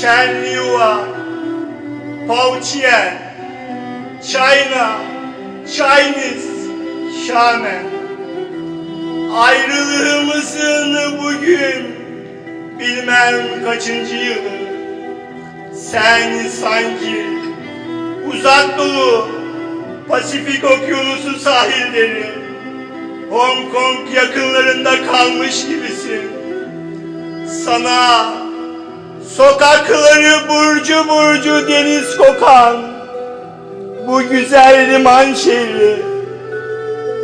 Çenliva, Pavçiyen, China, Chinese, Şamen. Ayrılığımızın bugün bilmem kaçıncı yılı. Sen sanki uzak doğu, Pasifik okyanusu sahilleri, Hong Kong yakınlarında kalmış gibisin. Sana sokakları burcu burcu deniz kokan bu güzel liman şehri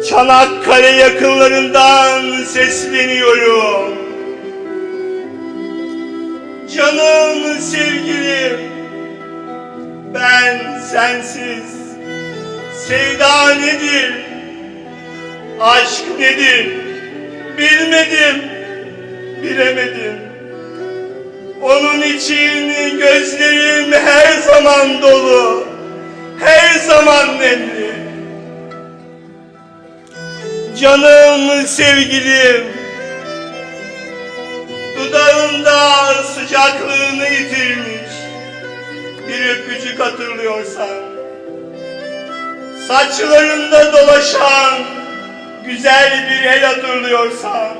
Çanakkale yakınlarından sesleniyorum. Canım sevgilim ben sensiz sevda nedir? Aşk nedir? Bilmedim, bilemedim. Onun için gözlerim her zaman dolu, her zaman nemli. Canım sevgilim, dudağında sıcaklığını yitirmiş bir öpücük hatırlıyorsan, saçlarında dolaşan güzel bir el hatırlıyorsan,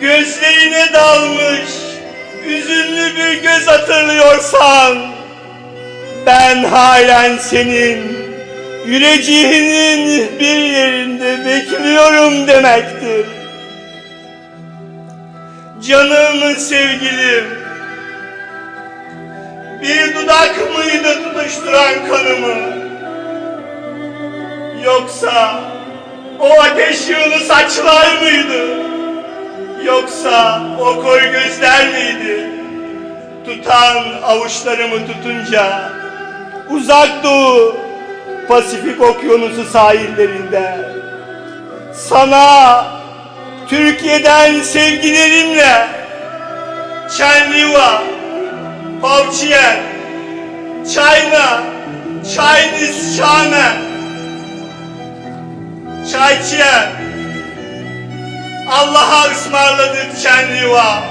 gözlerine dalmış üzünlü bir göz hatırlıyorsan, ben halen senin yüreceğinin bir yerinde bekliyorum demektir. Canım sevgilim, bir dudak mıydı tutuşturan kanımı? Yoksa o ateş yığılı saçlar mıydı? Yoksa o koy gözler miydi? Tutan avuçlarımı tutunca uzak doğu Pasifik okyanusu sahillerinde sana Türkiye'den sevgilerimle Çenliva, Pavçiyen, China, Chinese Shaman, Çayçiyen, Allah'a ısmarladık Çenliva.